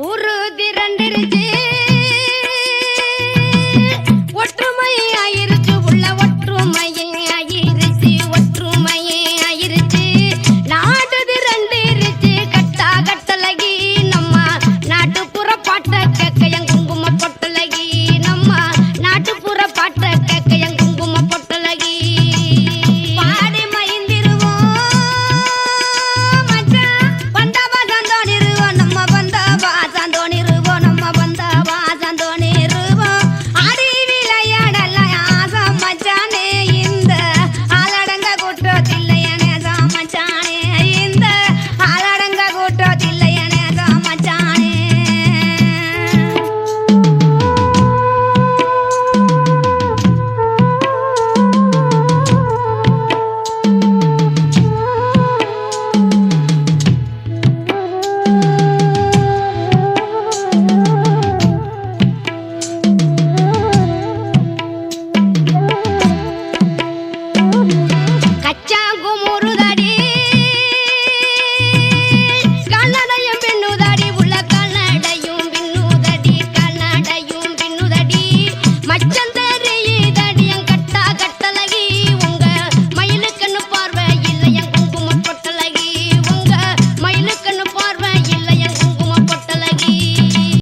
ஊரு திரண்டிருச்சு ¡Achá!